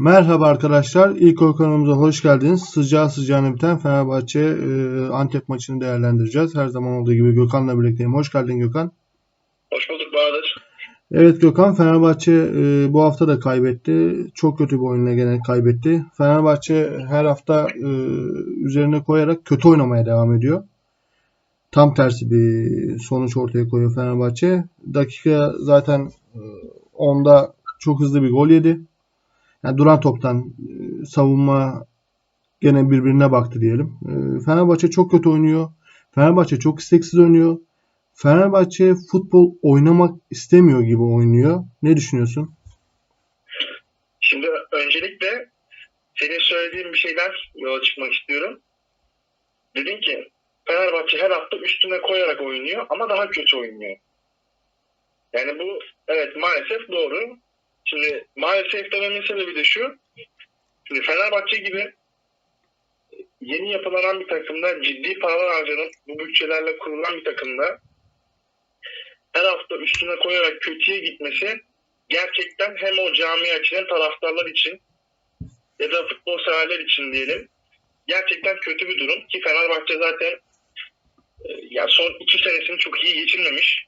Merhaba arkadaşlar. İlk kanalımıza hoş geldiniz. Sıcağı sıcağına biten Fenerbahçe e, Antep maçını değerlendireceğiz. Her zaman olduğu gibi Gökhan'la birlikteyim. Hoş geldin Gökhan. Hoş bulduk Bahadır. Evet Gökhan Fenerbahçe e, bu hafta da kaybetti. Çok kötü bir oyunla gene kaybetti. Fenerbahçe her hafta e, üzerine koyarak kötü oynamaya devam ediyor. Tam tersi bir sonuç ortaya koyuyor Fenerbahçe. Dakika zaten e, 10'da çok hızlı bir gol yedi. Yani duran toptan e, savunma gene birbirine baktı diyelim. E, Fenerbahçe çok kötü oynuyor. Fenerbahçe çok isteksiz oynuyor. Fenerbahçe futbol oynamak istemiyor gibi oynuyor. Ne düşünüyorsun? Şimdi öncelikle senin söylediğin bir şeyler yola çıkmak istiyorum. Dedin ki Fenerbahçe her hafta üstüne koyarak oynuyor ama daha kötü oynuyor. Yani bu evet maalesef doğru. Şimdi maalesef dememin sebebi de şu. Şimdi Fenerbahçe gibi yeni yapılanan bir takımda ciddi paralar harcanan bu bütçelerle kurulan bir takımda her hafta üstüne koyarak kötüye gitmesi gerçekten hem o camia için hem taraftarlar için ya da futbol severler için diyelim gerçekten kötü bir durum ki Fenerbahçe zaten e, ya son iki senesini çok iyi geçirmemiş.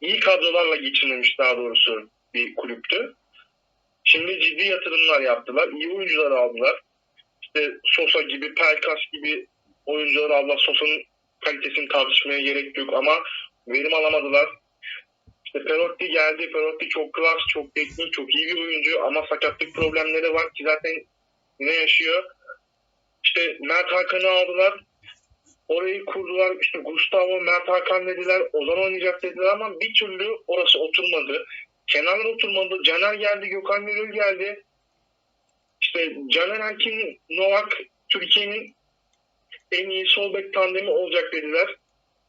İyi kadrolarla geçirmemiş daha doğrusu bir kulüptü. Şimdi ciddi yatırımlar yaptılar. iyi oyuncular aldılar. İşte Sosa gibi, Pelkas gibi oyuncular aldılar. Sosa'nın kalitesini tartışmaya gerek yok ama verim alamadılar. İşte Perotti geldi. Perotti çok klas, çok teknik, çok iyi bir oyuncu ama sakatlık problemleri var ki zaten ne yaşıyor. İşte Mert Hakan'ı aldılar. Orayı kurdular. İşte Gustavo, Mert Hakan dediler. Ozan oynayacak dediler ama bir türlü orası oturmadı. Kenarlar oturmadı. Caner geldi, Gökhan Gönül geldi. İşte Caner Erkin, Novak Türkiye'nin en iyi sol bek tandemi olacak dediler.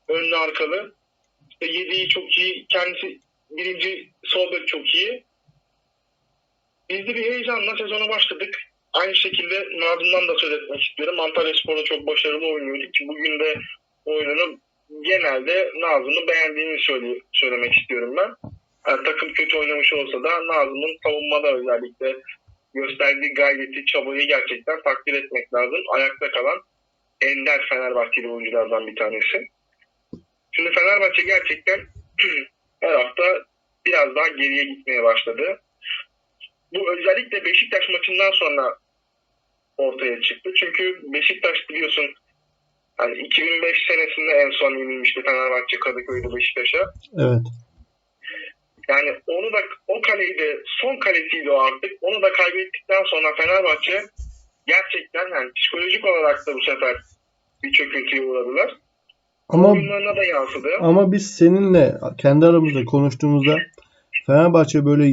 Önlü arkalı. İşte yediği çok iyi. Kendisi birinci sol bek çok iyi. Biz de bir heyecanla sezona başladık. Aynı şekilde Nazım'dan da söz etmek istiyorum. Antalya Spor'da çok başarılı oynuyordu ki bugün de oyununu genelde Nazım'ı beğendiğini söyle, söylemek istiyorum ben. Yani takım kötü oynamış olsa da Nazım'ın savunmada özellikle gösterdiği gayreti, çabayı gerçekten takdir etmek lazım. Ayakta kalan ender Fenerbahçeli oyunculardan bir tanesi. Şimdi Fenerbahçe gerçekten her hafta biraz daha geriye gitmeye başladı. Bu özellikle Beşiktaş maçından sonra ortaya çıktı. Çünkü Beşiktaş biliyorsun hani 2005 senesinde en son yenilmişti Fenerbahçe Kadıköy'de Beşiktaş'a. Evet. Yani onu da o kaleyi de son kalesiydi o artık. Onu da kaybettikten sonra Fenerbahçe gerçekten yani psikolojik olarak da bu sefer bir çöküntüye uğradılar. Ama Oyunlarına da yansıdı. ama biz seninle kendi aramızda konuştuğumuzda Fenerbahçe böyle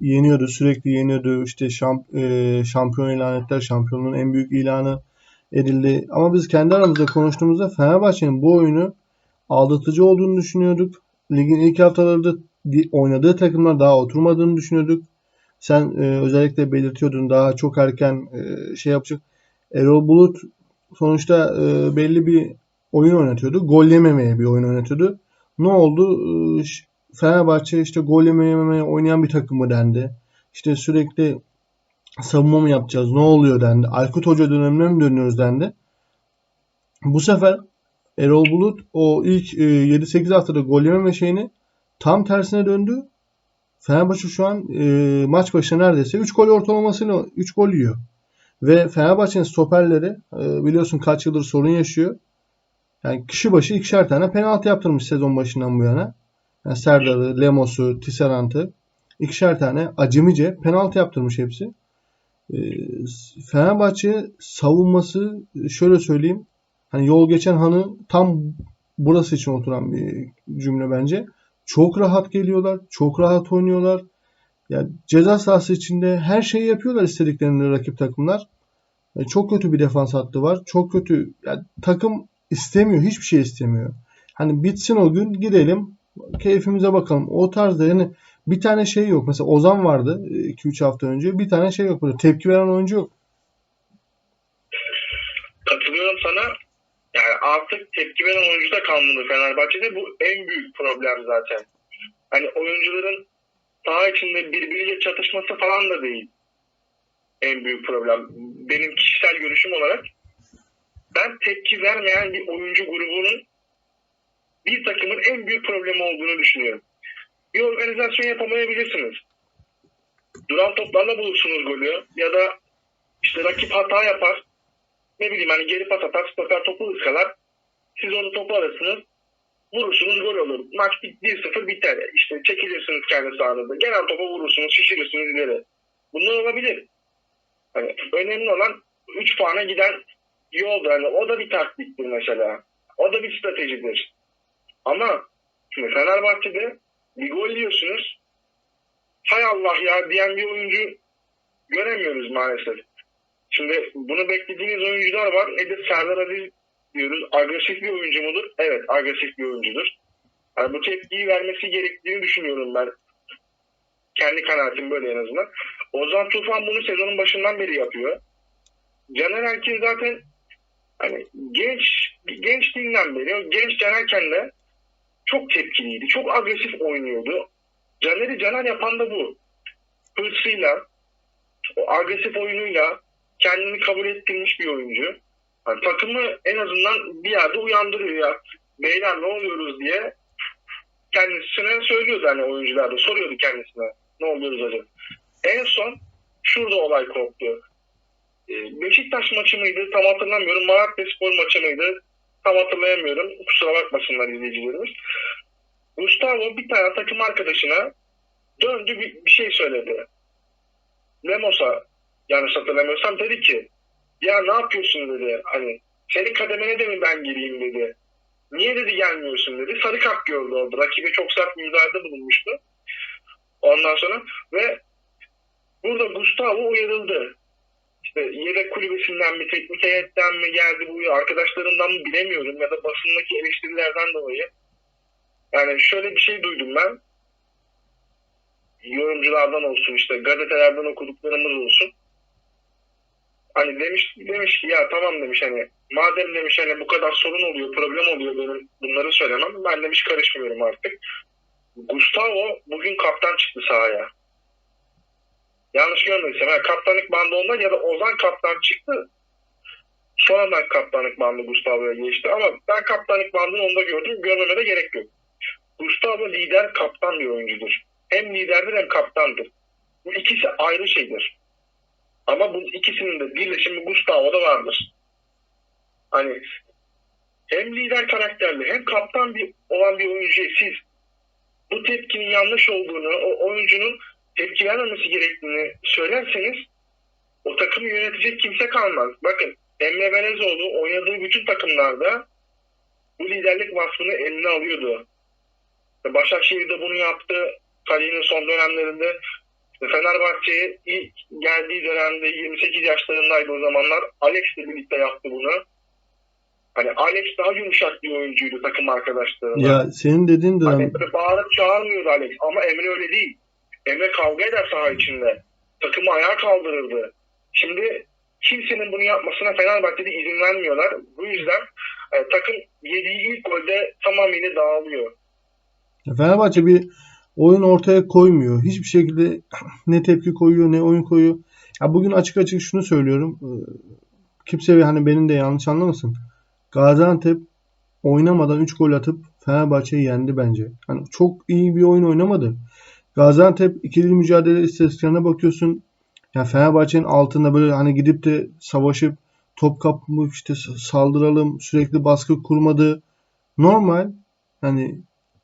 yeniyordu, sürekli yeniyordu. İşte şamp, e, şampiyon ilan ettiler. Şampiyonluğun en büyük ilanı edildi. Ama biz kendi aramızda konuştuğumuzda Fenerbahçe'nin bu oyunu aldatıcı olduğunu düşünüyorduk. Ligin ilk haftalarında oynadığı takımlar daha oturmadığını düşünüyorduk. Sen e, özellikle belirtiyordun daha çok erken e, şey yapacak. Erol Bulut sonuçta e, belli bir oyun oynatıyordu. Gol yememeye bir oyun oynatıyordu. Ne oldu? E, Fenerbahçe işte gol yememeye oynayan bir takım mı dendi. İşte sürekli savunma mı yapacağız? Ne oluyor dendi. Aykut Hoca dönemine mi dönüyoruz dendi. Bu sefer Erol Bulut o ilk e, 7-8 haftada gol yememe şeyini tam tersine döndü. Fenerbahçe şu an e, maç başına neredeyse 3 gol ortalamasıyla 3 gol yiyor. Ve Fenerbahçe'nin stoperleri e, biliyorsun kaç yıldır sorun yaşıyor. Yani kişi başı ikişer tane penaltı yaptırmış sezon başından bu yana. Yani Serdar'ı, Lemos'u, Tisserant'ı ikişer tane acemice penaltı yaptırmış hepsi. E, Fenerbahçe savunması şöyle söyleyeyim. Hani yol geçen hanı tam burası için oturan bir cümle bence. Çok rahat geliyorlar. Çok rahat oynuyorlar. Yani ceza sahası içinde her şeyi yapıyorlar istediklerini rakip takımlar. E, çok kötü bir defans hattı var. Çok kötü. Yani takım istemiyor. Hiçbir şey istemiyor. Hani bitsin o gün gidelim. Keyfimize bakalım. O tarzda yani bir tane şey yok. Mesela Ozan vardı 2-3 hafta önce. Bir tane şey yok. Böyle tepki veren oyuncu yok. Katılıyorum sana. Yani artık tepki veren oyuncu da kalmadı Fenerbahçe'de. Bu en büyük problem zaten. Hani oyuncuların saha içinde birbiriyle çatışması falan da değil. en büyük problem. Benim kişisel görüşüm olarak ben tepki vermeyen bir oyuncu grubunun bir takımın en büyük problemi olduğunu düşünüyorum. Bir organizasyon yapamayabilirsiniz. Duran toplarla bulursunuz golü ya da işte rakip hata yapar. Ne bileyim hani geri pas atar, stoper topu ıskalar. Siz onu topu alırsınız. Vurursunuz gol olur. Maç 1-0 biter. İşte çekilirsiniz kendi sahanızda. Genel topa vurursunuz, şişirirsiniz ileri. Bunlar olabilir. Hani önemli olan 3 puana giden yoldur. Hani o da bir taktiktir mesela. O da bir stratejidir. Ama şimdi Fenerbahçe'de bir gol yiyorsunuz. Hay Allah ya diyen bir oyuncu göremiyoruz maalesef. Şimdi bunu beklediğiniz oyuncular var. Nedir? Serdar Aziz diyoruz. Agresif bir oyuncu mudur? Evet agresif bir oyuncudur. Yani bu tepkiyi vermesi gerektiğini düşünüyorum ben. Kendi kanaatim böyle en azından. Ozan Tufan bunu sezonun başından beri yapıyor. Caner Erkin zaten hani genç gençliğinden beri genç Canerken de çok tepkiliydi. Çok agresif oynuyordu. Caner'i Caner yapan da bu. Hırsıyla, o agresif oyunuyla kendini kabul ettirmiş bir oyuncu. Yani takımı en azından bir yerde uyandırıyor ya. Beyler ne oluyoruz diye kendisine söylüyordu hani oyuncular da soruyordu kendisine ne oluyoruz acaba. En son şurada olay koptu. Ee, Beşiktaş maçı mıydı tam hatırlamıyorum. Malatya Spor maçı mıydı tam hatırlayamıyorum. Kusura bakmasınlar izleyicilerimiz. Gustavo bir tane takım arkadaşına döndü bir, bir şey söyledi. Lemos'a yanlış hatırlamıyorsam dedi ki ya ne yapıyorsun dedi. Hani senin kademene de mi ben gireyim dedi. Niye dedi gelmiyorsun dedi. Sarı kart gördü orada. Rakibe çok sert müdahalede bulunmuştu. Ondan sonra ve burada Gustavo uyarıldı. İşte yedek kulübesinden mi, teknik heyetten mi geldi bu arkadaşlarından mı bilemiyorum ya da basındaki eleştirilerden dolayı. Yani şöyle bir şey duydum ben. Yorumculardan olsun işte gazetelerden okuduklarımız olsun. Hani demiş demiş ya tamam demiş hani madem demiş hani bu kadar sorun oluyor, problem oluyor benim bunları söylemem. Ben demiş karışmıyorum artık. Gustavo bugün kaptan çıktı sahaya. Yanlış görmediysem yani kaptanlık bandı ondan ya da Ozan kaptan çıktı. Sonradan kaptanlık bandı Gustavo'ya geçti ama ben kaptanlık bandını onda gördüm. Görmeme de gerek yok. Gustavo lider kaptan bir oyuncudur. Hem liderdir hem kaptandır. Bu ikisi ayrı şeydir. Ama bu ikisinin de birleşimi Gustavo'da vardır. Hani hem lider karakterli hem kaptan bir olan bir oyuncuya siz bu tepkinin yanlış olduğunu, o oyuncunun tepki vermemesi gerektiğini söylerseniz o takımı yönetecek kimse kalmaz. Bakın Emre Belezoğlu oynadığı bütün takımlarda bu liderlik vasfını eline alıyordu. Başakşehir'de bunu yaptı. Kariyerinin son dönemlerinde Fenerbahçe'ye ilk geldiği dönemde 28 yaşlarındaydı o zamanlar. Alex'le birlikte yaptı bunu. Hani Alex daha yumuşak bir oyuncuydu takım arkadaşlarına. Ya senin dediğin dönem Hani böyle bağırıp çağırmıyordu Alex ama Emre öyle değil. Emre kavga eder saha içinde. Takımı ayağa kaldırırdı. Şimdi kimsenin bunu yapmasına Fenerbahçe'de izin vermiyorlar. Bu yüzden e, takım yediği ilk golde tamamıyla dağılıyor. Fenerbahçe bir oyun ortaya koymuyor. Hiçbir şekilde ne tepki koyuyor ne oyun koyuyor. Ya bugün açık açık şunu söylüyorum. Ee, Kimse hani benim de yanlış anlamasın. Gaziantep oynamadan 3 gol atıp Fenerbahçe'yi yendi bence. Hani çok iyi bir oyun oynamadı. Gaziantep ikili mücadele istatistiklerine bakıyorsun. Yani Fenerbahçe'nin altında böyle hani gidip de savaşıp top kapıp işte saldıralım sürekli baskı kurmadı. Normal hani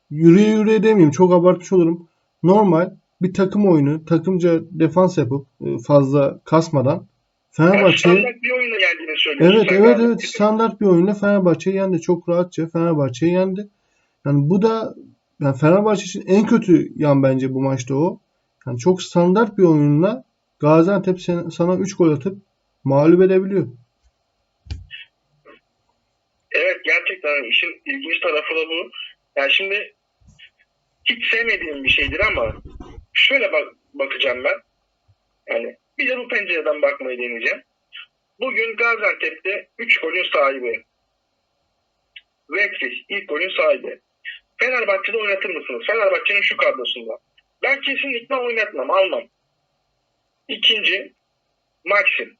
yürüye yürüye demeyeyim çok abartmış olurum. Normal bir takım oyunu takımca defans yapıp e, fazla kasmadan Yani Fenerbahçe'yi standart bir oyuna geldiğini söylüyorsun. Evet evet evet standart bir oyunla Fenerbahçe'yi yendi. Çok rahatça Fenerbahçe'yi yendi. Yani bu da yani Fenerbahçe için en kötü yan bence bu maçta o. Yani çok standart bir oyunla Gaziantep sana 3 gol atıp mağlup edebiliyor. Evet gerçekten işin ilginç tarafı da bu. Yani şimdi hiç sevmediğim bir şeydir ama şöyle bak bakacağım ben. Yani bir de bu pencereden bakmayı deneyeceğim. Bugün Gaziantep'te 3 golün sahibi. Vekfiş ilk golün sahibi. Fenerbahçe'de oynatır mısınız? Fenerbahçe'nin şu kadrosunda. Ben kesinlikle oynatmam, almam. İkinci, Maxim.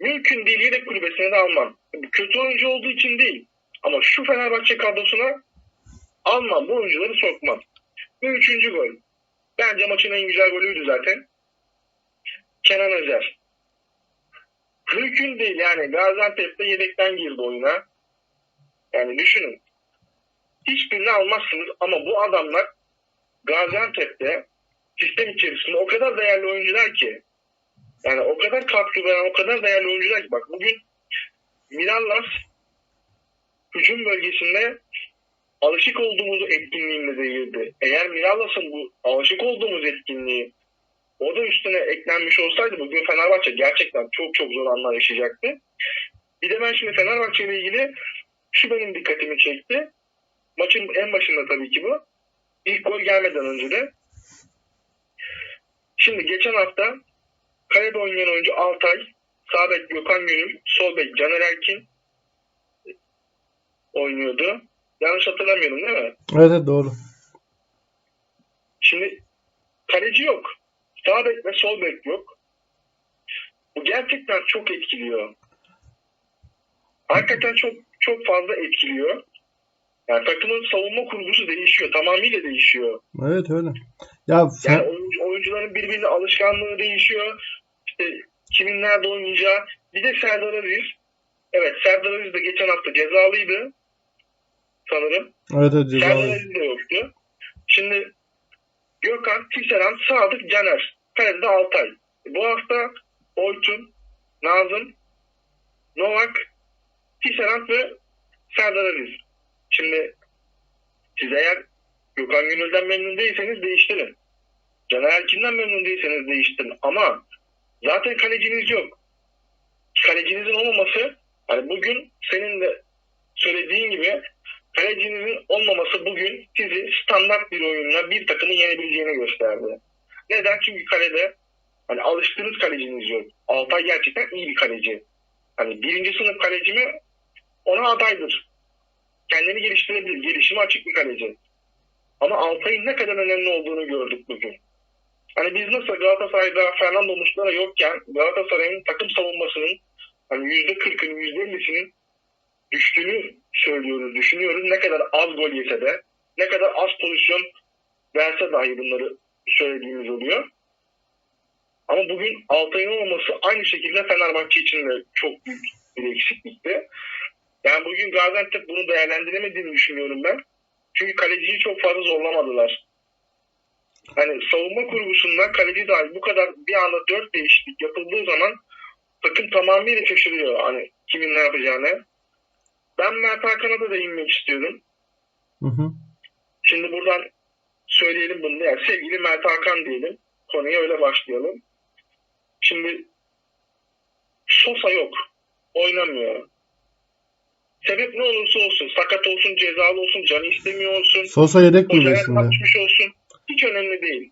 Mümkün değil yedek kulübesine de almam. Kötü oyuncu olduğu için değil. Ama şu Fenerbahçe kadrosuna almam. Bu oyuncuları sokmam. Ve üçüncü gol. Bence maçın en güzel golüydü zaten. Kenan Özer. Mümkün değil yani. Gaziantep'te yedekten girdi oyuna. Yani düşünün. Hiçbirini almazsınız ama bu adamlar Gaziantep'te sistem içerisinde o kadar değerli oyuncular ki yani o kadar katkı veren o kadar değerli oyuncular ki bak bugün Mirallas hücum bölgesinde alışık olduğumuz etkinliğinde değildi. Eğer Mirallas'ın bu alışık olduğumuz etkinliği o da üstüne eklenmiş olsaydı bugün Fenerbahçe gerçekten çok çok zor anlar yaşayacaktı. Bir de ben şimdi Fenerbahçe ile ilgili şu benim dikkatimi çekti. Maçın en başında tabii ki bu. İlk gol gelmeden önce de. Şimdi geçen hafta kalede oynayan oyuncu Altay, sağ bek Gökhan Gönül, sol bek Caner Erkin oynuyordu. Yanlış hatırlamıyorum değil mi? Evet, doğru. Şimdi kaleci yok. Sağ bek ve sol bek yok. Bu gerçekten çok etkiliyor. Hakikaten çok çok fazla etkiliyor. Yani takımın savunma kurgusu değişiyor. Tamamıyla değişiyor. Evet öyle. Ya Fe- Yani oyuncu, oyuncuların birbirine alışkanlığı değişiyor. İşte kimin nerede oynayacağı. Bir de Serdar Aziz. Evet Serdar Aziz de geçen hafta cezalıydı. Sanırım. evet, evet cezalı. De yoktu. Şimdi Gökhan, Tisserand, Sadık, Caner. Kalede Altay. Bu hafta Oytun, Nazım, Novak, Tisserand ve Serdar Aziz. Şimdi siz eğer Gökhan Gönül'den memnun değilseniz değiştirin. Caner Erkin'den memnun değilseniz değiştirin. Ama zaten kaleciniz yok. Kalecinizin olmaması hani bugün senin de söylediğin gibi kalecinizin olmaması bugün sizi standart bir oyunla bir takımı yenebileceğini gösterdi. Neden? Çünkü kalede hani alıştığınız kaleciniz yok. Altay gerçekten iyi bir kaleci. Hani birinci sınıf kaleci mi ona adaydır. Kendini geliştirebilir. Gelişime açık bir kaleci. Ama Altay'ın ne kadar önemli olduğunu gördük bugün. Hani biz nasıl Galatasaray'da Fernando Muslera yokken Galatasaray'ın takım savunmasının hani %40'ın %50'sinin düştüğünü söylüyoruz, düşünüyoruz. Ne kadar az gol yese de, ne kadar az pozisyon verse dahi bunları söylediğimiz oluyor. Ama bugün Altay'ın olmaması aynı şekilde Fenerbahçe için de çok büyük bir eksiklikti. Yani bugün Gaziantep bunu değerlendiremediğini düşünüyorum ben. Çünkü kaleciyi çok fazla zorlamadılar. Hani savunma kurgusunda kaleci dahi bu kadar bir anda dört değişiklik yapıldığı zaman takım tamamıyla şaşırıyor. Hani kimin ne yapacağını. Ben Mert Hakan'a da değinmek istiyorum. Hı hı. Şimdi buradan söyleyelim bunu. Yani sevgili Mert Hakan diyelim. Konuya öyle başlayalım. Şimdi Sosa yok. Oynamıyor. Sebep ne olursa olsun. Sakat olsun, cezalı olsun, canı istemiyor olsun. Sosa yedek Hocaya kulübesinde. tartışmış olsun. Hiç önemli değil.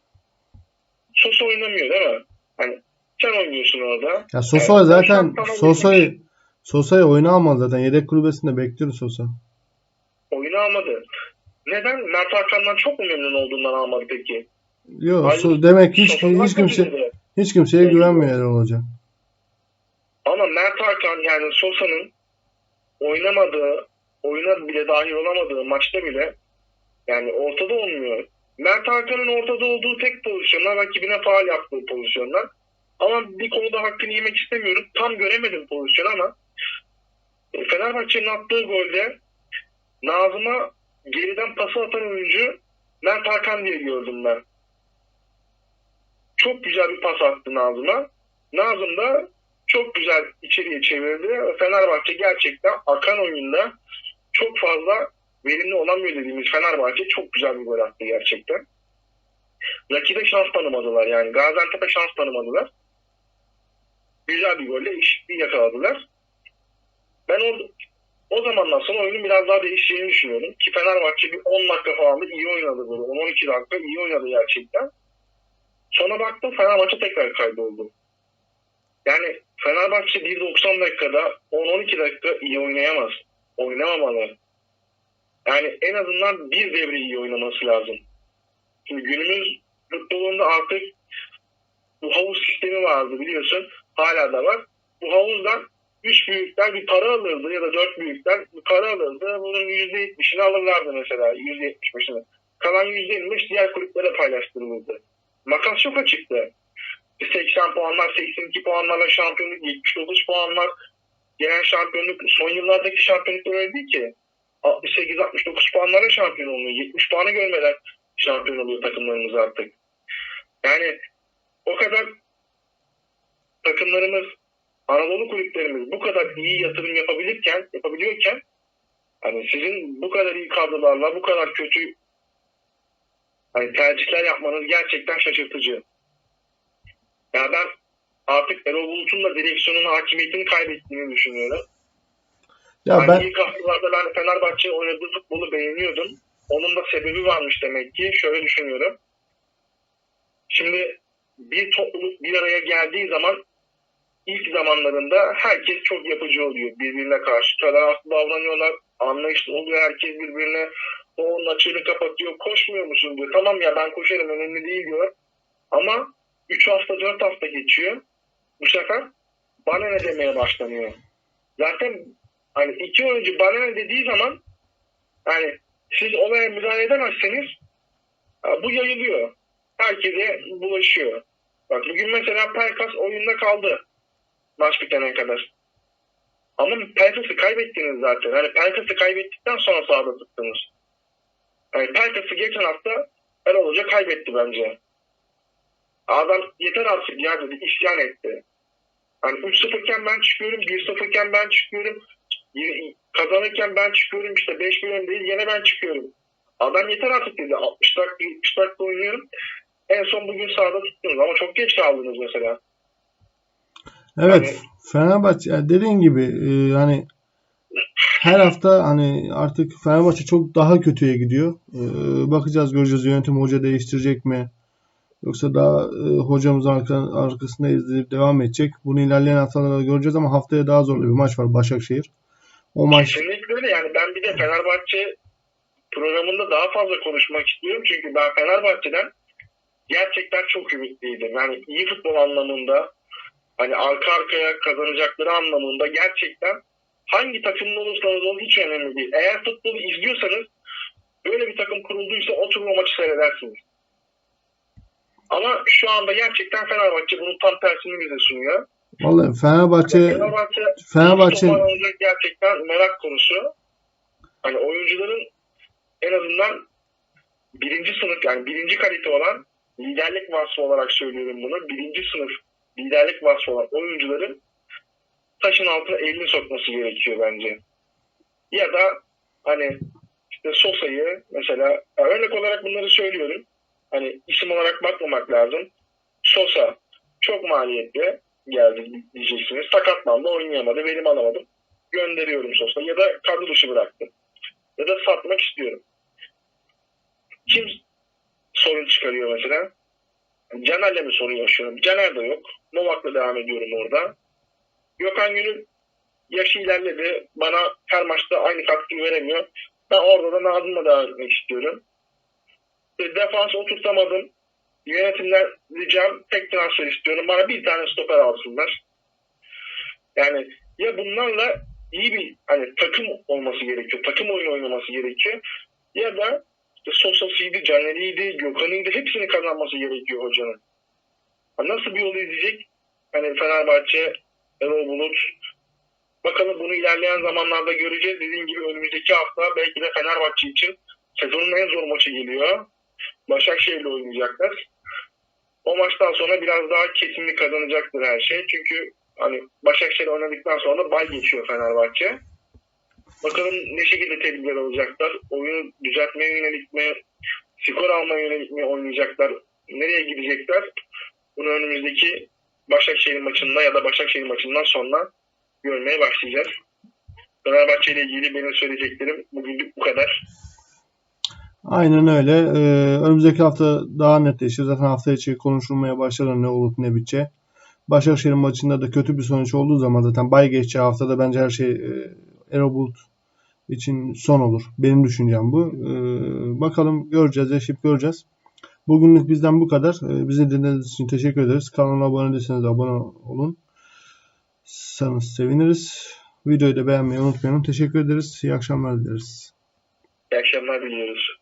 Sosa oynamıyor değil mi? Hani sen oynuyorsun orada. Ya Sosa Evet, zaten Sosa Sosa'yı oyuna almaz zaten. Yedek kulübesinde bekliyor Sosa. Oyunu almadı. Neden? Mert Hakan'dan çok mu memnun olduğundan almadı peki? Yok so- demek hiç Sosa'dan hiç kimse hiç kimseye güvenmiyor Erol Hoca. Ama Mert Hakan yani Sosa'nın oynamadığı, oyuna bile dahil olamadığı maçta bile yani ortada olmuyor. Mert Hakan'ın ortada olduğu tek pozisyonlar rakibine faal yaptığı pozisyonlar. Ama bir konuda hakkını yemek istemiyorum. Tam göremedim pozisyonu ama Fenerbahçe'nin attığı golde Nazım'a geriden pası atan oyuncu Mert Hakan diye gördüm ben. Çok güzel bir pas attı Nazım'a. Nazım da çok güzel içeriye çevirdi. Fenerbahçe gerçekten akan oyunda çok fazla verimli olamıyor dediğimiz Fenerbahçe çok güzel bir gol attı gerçekten. Rakibe şans tanımadılar yani. Gaziantep'e şans tanımadılar. Güzel bir golle eşitliği yakaladılar. Ben o, o zamandan sonra oyunun biraz daha değişeceğini düşünüyorum. Ki Fenerbahçe bir 10 dakika falan da iyi oynadı böyle. 10-12 dakika iyi oynadı gerçekten. Sonra baktım Fenerbahçe tekrar kayboldu. Yani Fenerbahçe 1.90 dakikada 10-12 dakika iyi oynayamaz. Oynamamalı. Yani en azından bir devre iyi oynaması lazım. Şimdi günümüz futbolunda artık bu havuz sistemi vardı biliyorsun. hala da var. Bu havuzdan 3 büyükler bir para alırdı ya da 4 büyükler bir para alırdı. Bunun %70'ini alırlardı mesela. %75'ini. Kalan %25 diğer kulüplere paylaştırılırdı. Makas çok açıktı. 80 puanlar, 82 puanlarla şampiyonluk, 79 puanlar. Gelen şampiyonluk, son yıllardaki şampiyonluklar öyle değil ki. 68-69 puanlarla şampiyon oluyor. 70 puanı görmeden şampiyon oluyor takımlarımız artık. Yani o kadar takımlarımız, Anadolu kulüplerimiz bu kadar iyi yatırım yapabilirken, yapabiliyorken hani sizin bu kadar iyi kadrolarla bu kadar kötü hani tercihler yapmanız gerçekten şaşırtıcı. Ya ben artık Erol Bulut'un da direksiyonun hakimiyetini kaybettiğini düşünüyorum. Ya ben, ben ilk haftalarda ben Fenerbahçe'nin oynadığı futbolu beğeniyordum. Onun da sebebi varmış demek ki. Şöyle düşünüyorum. Şimdi bir topluluk bir araya geldiği zaman ilk zamanlarında herkes çok yapıcı oluyor birbirine karşı. Taraflı davranıyorlar, anlayışlı oluyor herkes birbirine. O onun açığını kapatıyor, koşmuyor musun diyor. Tamam ya ben koşarım önemli değil diyor. Ama 3 hafta 4 hafta geçiyor. Bu sefer bana ne demeye başlanıyor. Zaten hani iki oyuncu bana ne dediği zaman hani siz olaya müdahale edemezseniz bu yayılıyor. Herkese bulaşıyor. Bak bugün mesela Pelkas oyunda kaldı. Maç bitene kadar. Ama Pelkas'ı kaybettiniz zaten. Hani Pelkas'ı kaybettikten sonra sahada tuttunuz. Yani Pelkas'ı geçen hafta Erol Hoca kaybetti bence. Adam yeter artık ya dedi isyan etti. Hani 3-0 iken ben çıkıyorum, 1-0 iken ben çıkıyorum. Kazanırken ben çıkıyorum işte 5 milyon değil yine ben çıkıyorum. Adam yeter artık dedi. 60 dakika 70 dakika oynuyorum. En son bugün sahada tuttunuz ama çok geç kaldınız mesela. Evet Hani- Fenerbahçe yani dediğin gibi e, hani her hafta hani artık Fenerbahçe çok daha kötüye gidiyor. E, bakacağız göreceğiz yönetim hoca değiştirecek mi? Yoksa daha e, hocamızın arka, arkasında izleyip devam edecek. Bunu ilerleyen haftalarda göreceğiz ama haftaya daha zorlu bir maç var Başakşehir. O maç Kesinlikle öyle yani ben bir de Fenerbahçe programında daha fazla konuşmak istiyorum. Çünkü ben Fenerbahçe'den gerçekten çok ümitliydim. Yani iyi futbol anlamında hani arka arkaya kazanacakları anlamında gerçekten hangi takımda olursanız olun hiç önemli değil. Eğer futbolu izliyorsanız böyle bir takım kurulduysa oturun o maçı seyredersiniz. Ama şu anda gerçekten Fenerbahçe bunun tam tersini bize sunuyor. vallahi Fenerbahçe Fenerbahçe Fenerbahçe toparlanacak gerçekten merak konusu. Hani oyuncuların en azından birinci sınıf yani birinci kalite olan liderlik vasfı olarak söylüyorum bunu. Birinci sınıf liderlik vasfı olan oyuncuların taşın altına elini sokması gerekiyor bence. Ya da hani işte Sosa'yı mesela örnek olarak bunları söylüyorum. Hani isim olarak bakmamak lazım. Sosa çok maliyetli geldi diyeceksiniz. Sakatlandı oynayamadı. Verim alamadım. Gönderiyorum Sosa ya da kadro dışı bıraktım. Ya da satmak istiyorum. Kim sorun çıkarıyor mesela? Caner'le mi sorun yaşıyorum? Caner de yok. Novak'la devam ediyorum orada. Gökhan Gönül yaşı ilerledi. Bana her maçta aynı katkıyı veremiyor. Ben orada da Nazım'la devam etmek istiyorum. E, Defans oturtamadım. Yönetimden ricam tek transfer istiyorum. Bana bir tane stoper alsınlar. Yani ya bunlarla iyi bir hani takım olması gerekiyor. Takım oyunu oynaması gerekiyor. Ya da Sosa'sıydı, Caner'iydi, Gökhan'ıydı. Hepsini kazanması gerekiyor hocanın. Nasıl bir yol izleyecek? Hani Fenerbahçe, Erol Bulut. Bakalım bunu ilerleyen zamanlarda göreceğiz. Dediğim gibi önümüzdeki hafta belki de Fenerbahçe için sezonun en zor maçı geliyor. Başakşehir'le oynayacaklar. O maçtan sonra biraz daha kesinlik kazanacaktır her şey. Çünkü hani Başakşehir oynadıktan sonra bay geçiyor Fenerbahçe. Bakalım ne şekilde tedbirler alacaklar. Oyunu düzeltmeye yönelik mi, skor almaya yönelik mi oynayacaklar, nereye gidecekler? Bunu önümüzdeki Başakşehir maçında ya da Başakşehir maçından sonra görmeye başlayacağız. Fenerbahçe ile ilgili benim söyleyeceklerim bugünlük bu kadar. aynen öyle. Ee, önümüzdeki hafta daha netleşir. Zaten hafta içi konuşulmaya başlar ne olup ne bitecek. Başakşehir maçında da kötü bir sonuç olduğu zaman zaten bay geçeceği haftada bence her şey e, Erol Bulut için son olur. Benim düşüncem bu. Ee, bakalım göreceğiz, yaşayıp göreceğiz. Bugünlük bizden bu kadar. Ee, bizi dinlediğiniz için teşekkür ederiz. Kanala abone değilseniz abone olun. sanız seviniriz. Videoyu da beğenmeyi unutmayın. Teşekkür ederiz. İyi akşamlar dileriz. İyi akşamlar diliyoruz.